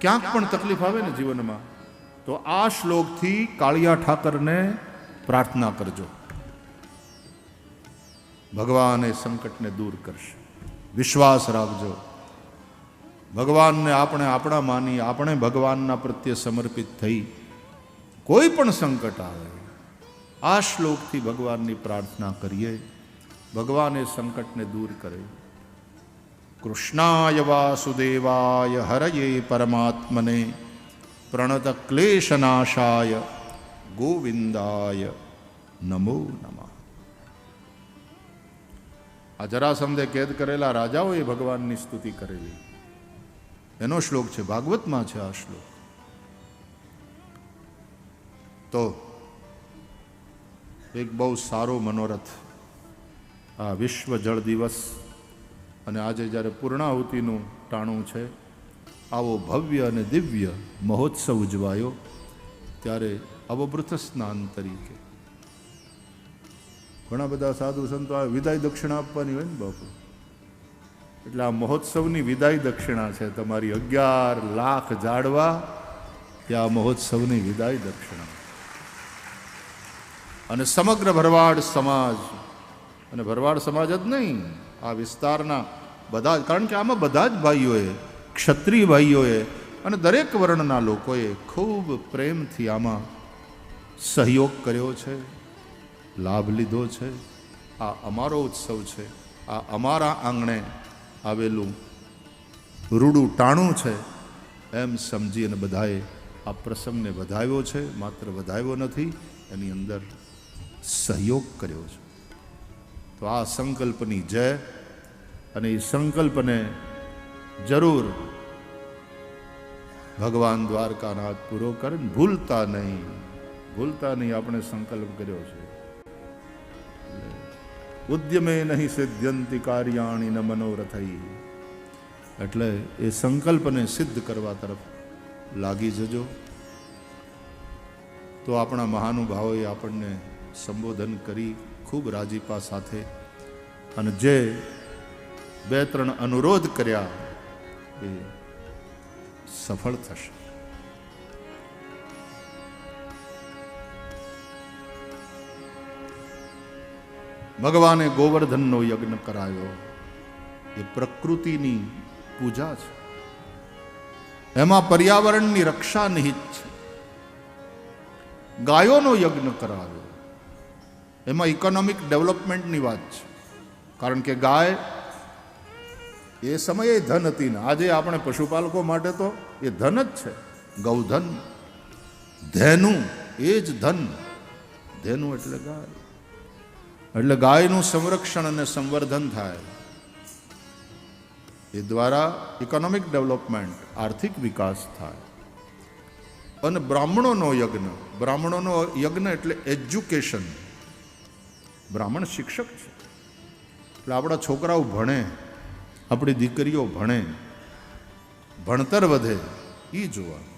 ક્યાંક પણ તકલીફ આવે ને જીવનમાં, તો આ શ્લોકથી કાળિયા ઠાકરને પ્રાર્થના કરજો. ભગવાન એ સંકટને દૂર કરશે. વિશ્વાસ રાખજો. ભગવાનને આપણે આપણા માની, આપણે ભગવાનના પ્રત્યે સમર્પિત થઈ કોઈ પણ સંકટ આવે, આ શ્લોકથી ભગવાનની પ્રાર્થના કરીએ. ભગવાન એ સંકટને દૂર કરે. કૃષ્ણાય વાસુદેવાય હરયે પરમાત્મને. પ્રણત ક્લેશનાશાય ગોવિંદાય નમો નમઃ. આ જરાસંધે કેદ કરેલા રાજાઓએ ભગવાનની સ્તુતિ કરેલી. એનો શ્લોક છે, ભાગવતમાં છે આ શ્લોક. તો એક બહુ સારો મનોરથ આ વિશ્વ જળ દિવસ અને આજે જ્યારે પૂર્ણાહુતિનું ટાણું છે, આવો ભવ્ય અને દિવ્ય મહોત્સવ ઉજવાયો, ત્યારે અવભૃત સ્નાન તરીકે. ઘણા બધા સાધુ સંતો આ વિદાય દક્ષિણા આપવાની હોય ને બાપુ? એટલે આ મહોત્સવની વિદાય દક્ષિણા છે, તમારી અગિયાર લાખ જાડવા ત્યાં મહોત્સવની વિદાય દક્ષિણા. અને સમગ્ર ભરવાડ સમાજ, અને ભરવાડ સમાજ જ નહીં આ વિસ્તારના બધા જ કારણ કે આમાં બધા જ ભાઈઓએ, ક્ષત્રિય ભાઈઓએ અને દરેક વર્ણના લોકોએ ખૂબ પ્રેમથી આમાં સહયોગ કર્યો છે, લાભ લીધો છે. આ અમારો ઉત્સવ છે. આ અમારા આંગણે આવેલું રૂડું ટાણું છે. એમ સમજી અને બધાએ આ પ્રસંગને વધાવ્યો છે. માત્ર વધાવ્યો નથી, એની અંદર સહયોગ કર્યો છે. તો આ સંકલ્પની જય અને એ સંકલ્પને જરૂર ભગવાન દ્વારકાનાથ પૂરો કરે ભૂલતા નહીં. ભૂલતા નહીં આપણે સંકલ્પ કર્યો છે. ઉદ્યમે નહીં સિદ્ધ્યંતિ કાર્યાણી ન મનોરથઈ. એટલે એ સંકલ્પને સિદ્ધ કરવા તરફ લાગી જજો. તો આપણા મહાનુભાવોએ આપણને સંબોધન કરી ખૂબ રાજીપા સાથે અને જે બે ત્રણ અનુરોધ કર્યા એ સફળ થશે. ભગવાને ગોવર્ધનનો યજ્ઞ કરાયો. એ પ્રકૃતિની પૂજા છે. એમાં પર્યાવરણની રક્ષા નિહિત છે. ગાયોનો યજ્ઞ કરાવ્યો એમાં ઇકોનોમિક ડેવલપમેન્ટની વાત છે. કારણ કે ગાય એ સમયે ધન હતી ને. આજે આપણે પશુપાલકો માટે તો એ ધન જ છે. ગૌધન, ધેનું, એ જ ધન. ધેનું એટલે ગાય. એટલે ગાયનું સંરક્ષણ અને સંવર્ધન થાય. એ દ્વારા ઇકોનોમિક ડેવલપમેન્ટ આર્થિક વિકાસ થાય. અને બ્રાહ્મણોનો યજ્ઞ. બ્રાહ્મણોનો યજ્ઞ એટલે એજ્યુકેશન બ્રાહ્મણ શિક્ષક છે. એટલે આપણા છોકરાઓ ભણે, આપણી દીકરીઓ ભણે, ભણતર વધે એ જોવાનું.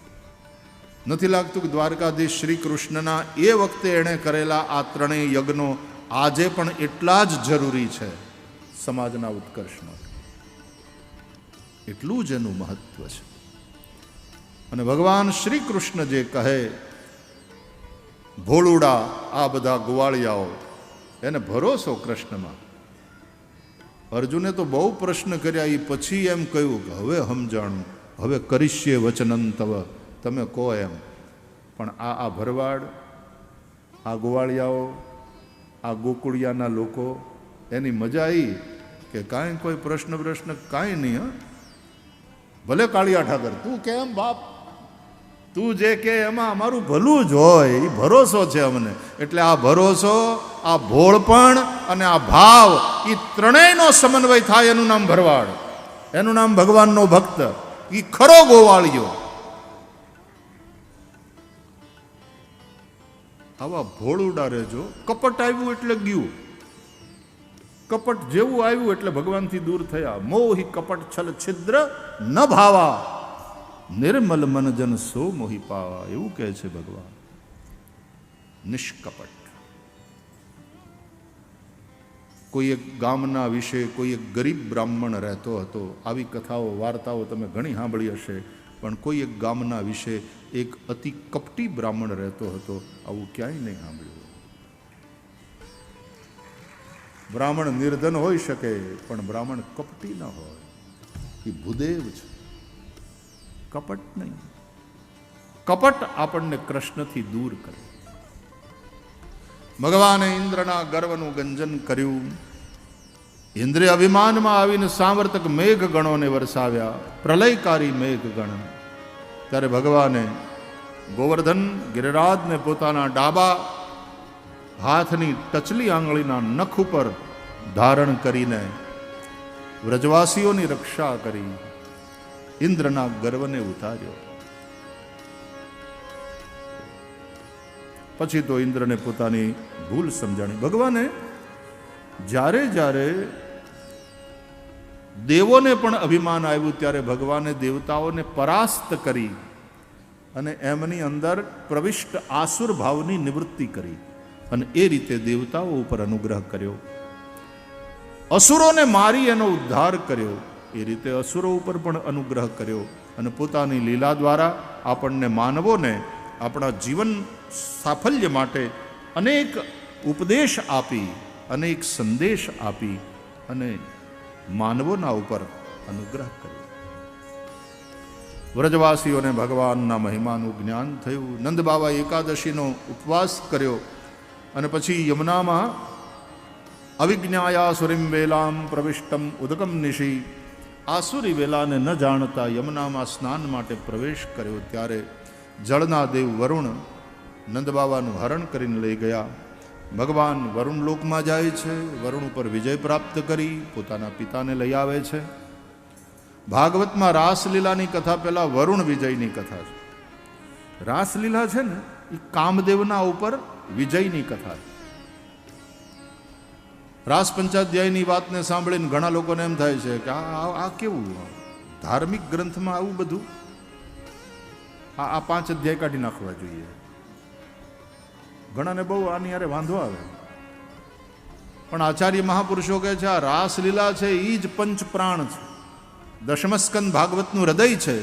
નથી લાગતું કે દ્વારકાધીશ શ્રી કૃષ્ણના એ વખતે એણે કરેલા આ ત્રણેય યજ્ઞો આજે પણ એટલા જ જરૂરી છે સમાજના ઉત્કર્ષ માટે એટલું જ એનું મહત્વ છે. અને ભગવાન શ્રી કૃષ્ણ જે કહે ભોળુડા આ બધા ગુવાળિયાઓ એને ભરોસો કૃષ્ણમાં. અર્જુને તો બહુ પ્રશ્ન કર્યા એ પછી એમ કહ્યું કે હવે સમજાણું હવે કરીશ્ય વચનન તવ, તમે કહો એમ. પણ આ આ ભરવાડ, આ ગોવાળિયાઓ, આ ગોકુળિયાના લોકો, એની મજા આવી કે કાંઈ કોઈ પ્રશ્ન પ્રશ્ન કાંઈ નહીં ભલે કાળિયા ઠાકર, તું કેમ બાપ તું જે કે એમાં અમારું ભલું જ હોય એ ભરોસો છે અમને. એટલે આ ભરોસો, આ ભોળપણ અને આ ભાવ એ ત્રણેયનો સમન્વય થાય એનું નામ ભરવાડ. એનું નામ ભગવાનનો ભક્ત. એ ખરો ગોવાળિયો. આવા ભોળુડા રહેજો કપટ આવ્યું એટલે ગયું. કપટ જેવું આવ્યું એટલે ભગવાનથી દૂર થયા. મોહી કપટ છલ છિદ્ર ન ભાવા. નિર્મલ મન જન સો મોહી પાવા, એવું કહે છે ભગવાન. નિષ્કપટ. કોઈ એક ગામના વિશે કોઈ એક ગરીબ બ્રાહ્મણ રહેતો હતો, આવી કથાઓ, વાર્તાઓ તમે ઘણી સાંભળી હશે, પણ કોઈ એક ગામના વિશે એક અતિ કપટી બ્રાહ્મણ રહેતો હતો, આવું ક્યાંય નહીં સાંભળ્યું. બ્રાહ્મણ નિર્ધન હોઈ શકે, પણ બ્રાહ્મણ કપટી ન હોય. એ ભૂદેવ છે. કપટ નહીં. કપટ આપણને કૃષ્ણથી દૂર કરે. ભગવાને ઇન્દ્રના ગર્વનું ગંજન કર્યું. ઇન્દ્રે અભિમાનમાં આવીને સાંવર્તક મેઘ ગણોને વરસાવ્યા. પ્રલયકારી મેઘ ગણ ત્યારે ભગવાને ગોવર્ધન ગિરિરાજને પોતાના ડાબા હાથની ટચલી આંગળીના નખ ઉપર ધારણ કરીને વ્રજવાસીઓની રક્ષા કરી. ઇન્દ્રના ગર્વને ઉતાર્યો. પછી તો ઇન્દ્રને પોતાની ભૂલ સમજાણી. ભગવાને જ્યારે જ્યારે દેવોને પણ અભિમાન આવ્યું, ત્યારે ભગવાને દેવતાઓને પરાસ્ત કરી અને એમની અંદર પ્રવિષ્ટ આસુર ભાવની નિવૃત્તિ કરી અને એ રીતે દેવતાઓ ઉપર અનુગ્રહ કર્યો. અસુરોને મારી એનો ઉદ્ધાર કર્યો. એ રીતે અસુરો ઉપર પણ અનુગ્રહ કર્યો અને પોતાની લીલા દ્વારા આપણને માનવોને આપણા જીવન સાફલ્ય માટે અનેક ઉપદેશ આપી, અનેક સંદેશ આપી અને માનવોના ઉપર અનુગ્રહ કર્યો. વ્રજવાસીઓને ભગવાનના મહિમાનું જ્ઞાન થયું. નંદ બાબા એકાદશીનો ઉપવાસ કર્યો અને પછી યમુનામાં અવિજ્ઞાયા સુરીમ વેલામ પ્રવિષ્ટમ ઉદકમ નિશી આસુરી વેલાને ન જાણતા યમુનામાં સ્નાન માટે પ્રવેશ કર્યો ત્યારે જળના દેવ વરુણ નંદબાબાનું હરણ કરીને લઈ ગયા. ભગવાન વરુણ લોકમાં જાય છે, વરુણ ઉપર વિજય પ્રાપ્ત કરી પોતાના પિતાને લઈ આવે છે. ભાગવતમાં રાસલીલાની કથા પહેલાં વરુણ વિજયની કથા છે. રાસલીલા છે ને, એ કામદેવના ઉપર વિજયની કથા છે. રાસ પંચાધ્યાયની વાતને સાંભળીને ઘણા લોકોને એમ થાય છે કે આ આ- કેવું ધાર્મિક ગ્રંથમાં આવું બધું? આ આ પાંચ અધ્યાય કાઢી નાખવા જોઈએ. ઘણાને બહુ આની યારે વાંધો આવે. પણ આચાર્ય મહાપુરુષો કહે છે, આ રાસલીલા છે એ જ પંચ પ્રાણ છે. દશમસ્કંદ ભાગવતનું હૃદય છે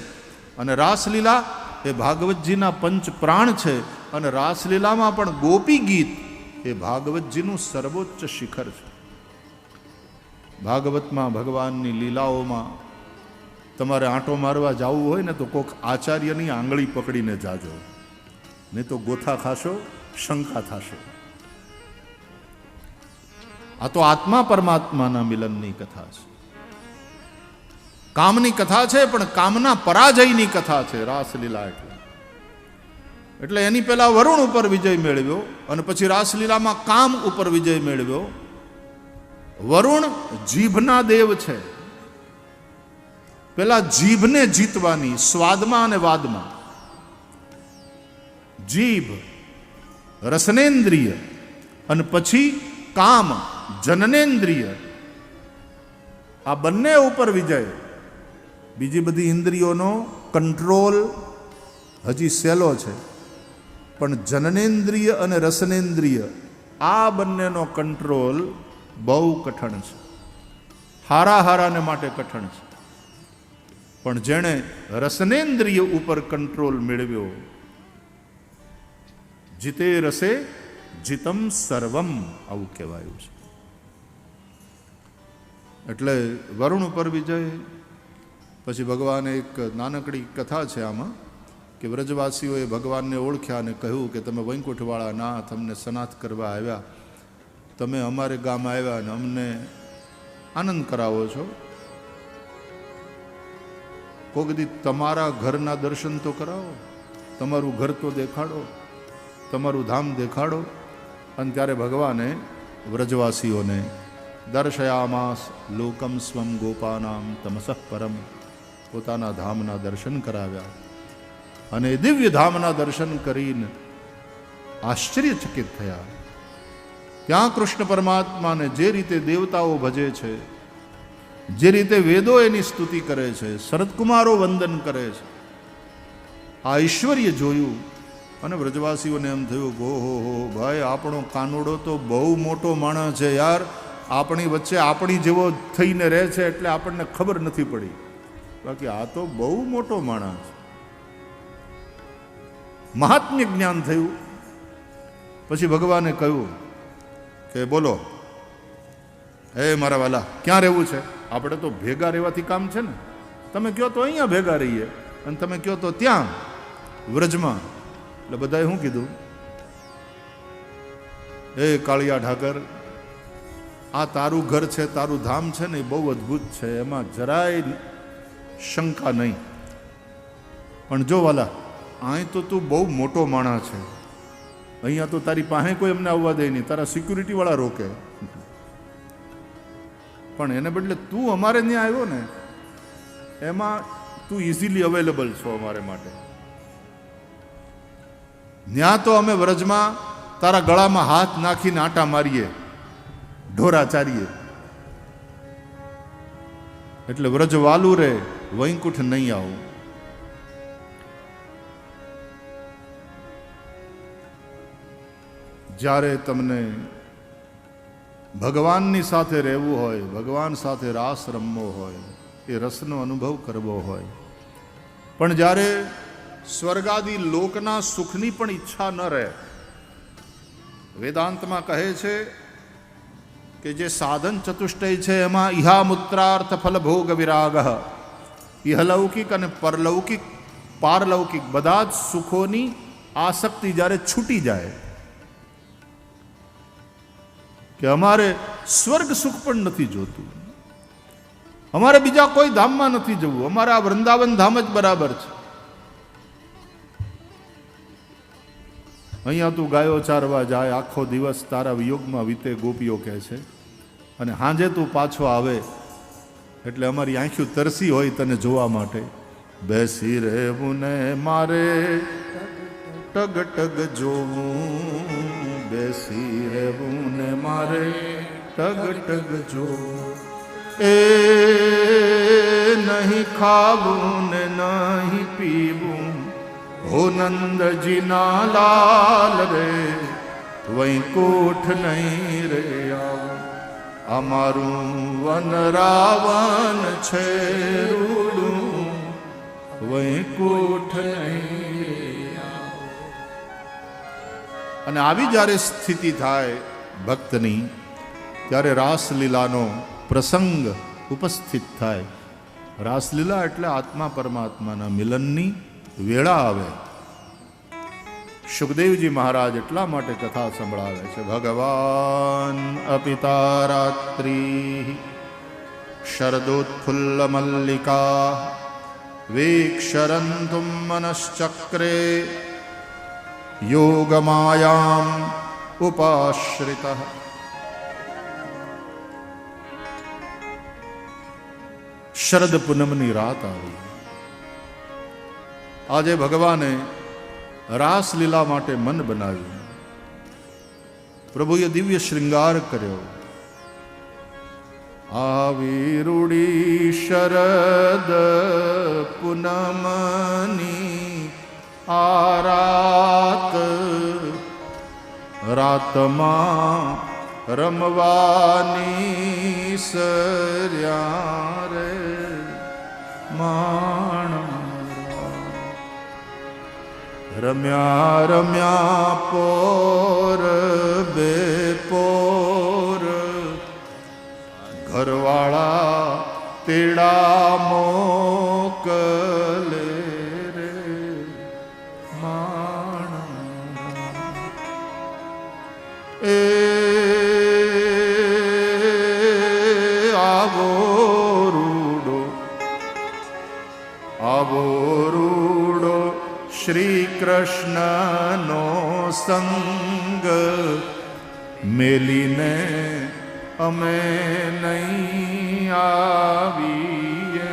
અને રાસલીલા એ ભાગવતજીના પંચ પ્રાણ છે અને રાસલીલામાં પણ ગોપી ગીત એ ભાગવતજીનું સર્વોચ્ચ શિખર છે. ભાગવતમાં, ભગવાનની લીલાઓમાં તમારે આંટો મારવા જવું હોય ને તો કોક આચાર્યની આંગળી પકડીને જાજો. નહીં તો ગોથા ખાશો શંકા થશે. આ તો આત્મા પરમાત્માના મિલનની કથા છે. કામની કથા છે, પણ કામના પરાજયની કથા છે, રાસલીલા એટલે. એટલે એની પહેલા વરુણ ઉપર વિજય મેળવ્યો અને પછી રાસલીલામાં કામ ઉપર વિજય મેળવ્યો. વરુણ જીભના દેવ છે. પેલા જીભને જીતવાની, સ્વાદમાં અને વાદમાં. જીભ રસનેન્દ્રિય અને પછી કામ જનનેન્દ્રિય. આ બંને ઉપર વિજય. બીજી બધી ઇન્દ્રિયોનો કંટ્રોલ હજી સહેલો છે. પણ જનનેન્દ્રિય અને રસનેન્દ્રિય, આ બંનેનો કંટ્રોલ બહુ કઠણ છે. હારા હારાને માટે કઠણ છે. પણ જેણે રસનેન્દ્રિય ઉપર કંટ્રોલ મેળવ્યો, જીતે રસે, જીતમ સર્વમ આવું કહેવાયું છે. એટલે વરુણ ઉપર વિજય, પછી ભગવાને એક નાનકડી કથા છે આમાં, કે વ્રજવાસીઓએ ભગવાનને ઓળખ્યા અને કહ્યું કે તમે વૈકુંઠવાળા ના, તમને સનાથ કરવા આવ્યા. તમે અમારે ગામ આવ્યા અને અમને આનંદ કરાવો છો? કોક દી તમારા ઘરના દર્શન તો કરાવો, તમારું ઘર તો દેખાડો, તમારું ધામ દેખાડો, અને ત્યારે ભગવાને વ્રજવાસીઓને દર્શયામાસ લોકમ સ્વમ ગોપાનામ તમસઃ પરમ પોતાના ધામના દર્શન કરાવ્યા. અને દિવ્ય ધામના દર્શન કરીને આશ્ચર્યચકિત થયા. ત્યાં કૃષ્ણ પરમાત્માને જે રીતે દેવતાઓ ભજે છે, જે રીતે વેદો એની સ્તુતિ કરે છે, શરદકુમારો વંદન કરે છે, આ ઐશ્વર્ય જોયું અને વ્રજવાસીઓને એમ થયું ગો હો હો, ભાઈ, આપણો કાનુડો તો બહુ મોટો માણસ છે યાર. આપણી વચ્ચે આપણી જેવો થઈને રહે છે એટલે આપણને ખબર નથી પડી. બાકી આ તો બહુ મોટો માણસ મહાત્મ્ય જ્ઞાન થયું. પછી ભગવાને કહ્યું કે બોલો. હે મારા વાલા, ક્યાં રહેવું છે? આપણે તો ભેગા રહેવાથી કામ છે ને. તમે કહો તો અહીંયા ભેગા રહીએ અને તમે કહો તો ત્યાં, વ્રજમાં. એટલે બધાએ શું કીધું? હે કાળિયા ઠાકર આ તારું ઘર છે, તારું ધામ છે ને, એ બહુ અદ્ભુત છે. એમાં જરાય શંકા નહીં. પણ જો વાલા અહીં તો તું બહુ મોટો માણસ છે. અહીંયા તો તારી પાસે કોઈ એમને આવવા દે નહીં, તારા સિક્યુરિટીવાળા રોકે. પણ એને બદલે તું અમારે ત્યાં આવ્યો ને, એમાં તું ઇઝીલી અવેલેબલ છો અમારે માટે. ત્યાં તો અમે વ્રજમાં તારા ગળામાં હાથ નાખીને આટા મારીએ, ઢોરા ચારીએ. એટલે વ્રજ વાલું રે વૈકુંઠ નહીં આવું. જ્યારે તમને ભગવાનની સાથે રહેવું હોય, ભગવાન સાથે રાસ રમવો હોય, એ રસનો અનુભવ કરવો હોય. પણ જ્યારે સ્વર્ગાદી લોકના સુખની પણ ઈચ્છા ન રહે, વેદાંતમાં કહે છે કે જે સાધન ચતુષ્ટય છે એમાં ઇહા મુત્રાર્થ ફલભોગ વિરાગ. ઇહલૌકિક અને પરલૌકિક, પારલૌકિક બધા જ સુખોની આસક્તિ જ્યારે છૂટી જાય કે અમારે સ્વર્ગ સુખ પણ નથી જોતું. અમારે બીજા કોઈ ધામમાં નથી જવું. અમારે આ વૃંદાવન ધામ જ બરાબર છે. અહીંયા તું ગાયો ચારવા જાય, આખો દિવસ તારા વિયોગમાં વીતે ગોપીઓ કહે છે. અને હાંજે તું પાછો આવે, એટલે અમારી આંખ્યું તરસી હોય તને જોવા માટે. બેસી રહેવું ને મારે ટગ ટગ જોવું. બેસી રહેવું ને મારે ટગ ટગ જો. એ નહીં ખાવું ને નહીં પીવું. હો નંદજીના લાલ રે વૈકુંઠ નહીં રે આવું. અમારું વન રાવણ છે રૂડું. વૈકુંઠ નહીં અને આવી જ્યારે સ્થિતિ થાય ભક્તની, ત્યારે રાસલીલાનો પ્રસંગ ઉપસ્થિત થાય. રાસલીલા એટલે આત્મા પરમાત્માના મિલનની વેળા આવે. સુખદેવજી મહારાજ એટલા માટે કથા સંભળાવે છે, ભગવાન અપિતા રાત્રિ શરદોત્ફુલ્લ મલ્લિકા વીક્ષરંતુમ મનશ્ચક્રે યોગમાયામ ઉપાશ્રિત શરદ પૂનમની રાત આવી આજે ભગવાને રાસલીલા માટે મન બનાવ્યું પ્રભુએ દિવ્ય શૃંગાર કર્યો આવી રૂડી શરદ પૂનમની આ રાત રાતમાં રમવાની સર્યા રે માણ રમ્યા રમ્યા પોર બે પોર ઘરવાળા તેડા મોકલે માણા એ આવો શ્રી કૃષ્ણનો સંગ મેલીને અમે નહીં આવીએ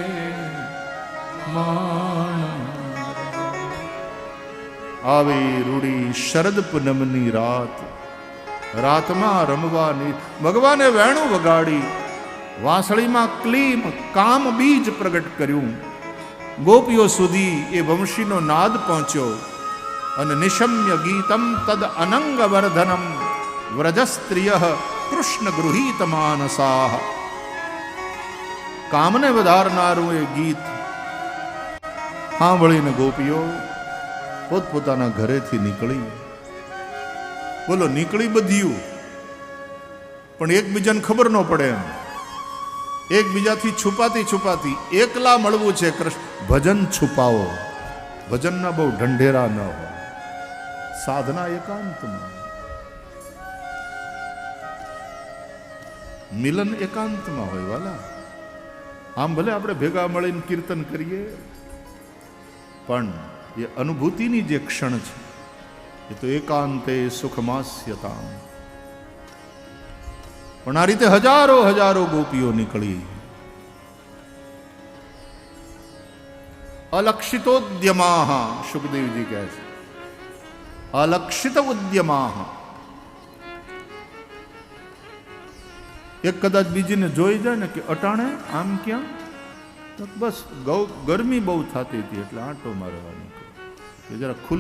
માણા આવી રૂડી શરદ પૂનમની રાત. રાતમાં રમવાની ભગવાને વેણું વગાડી, વાંસળીમાં ક્લીમ કામ બીજ પ્રગટ કર્યું. ગોપીઓ સુધી એ વંશીનો નાદ પહોંચ્યો અને નિશમ્ય ગીતમ તદ અનંગ વર્ધનમ વ્રજસ્ત્રિય કૃષ્ણ ગૃહિત માનસાહ કામને વધારનારું એ ગીત. સાંભળીને ગોપીઓ પોતપોતાના ઘરેથી નીકળી. બોલો, નીકળી બધ્યું? પણ એકબીજાને ખબર ન પડે એમ. એકબીજાથી છુપાતી છુપાતી એકલા મળવું છે કૃષ્ણ. ભજન છુપાવો. ભજનના બહુ ઢંઢેરા ન હોય સાધના એકાંતમાં મિલન એકાંતમાં હોય વાલા. આમ ભલે આપણે ભેગા મળીને કીર્તન કરીએ. પણ એ અનુભૂતિની જે ક્ષણ છે એ તો એકાંતે સુખમાસ્યતા પણ આ રીતે હજારો હજારો ગોપીઓ નીકળી અલક્ષિતોદ્યમા સુખદેવજી કહે છે અલક્ષિત ઉદ્યમા એક કદાચ બીજીને જોઈ જાય ને કે અટાણે આમ ક્યાં તો બસ ગૌ ગરમી બહુ થતી હતી એટલે આંટો મારવાની કે જરા ખુલ્લી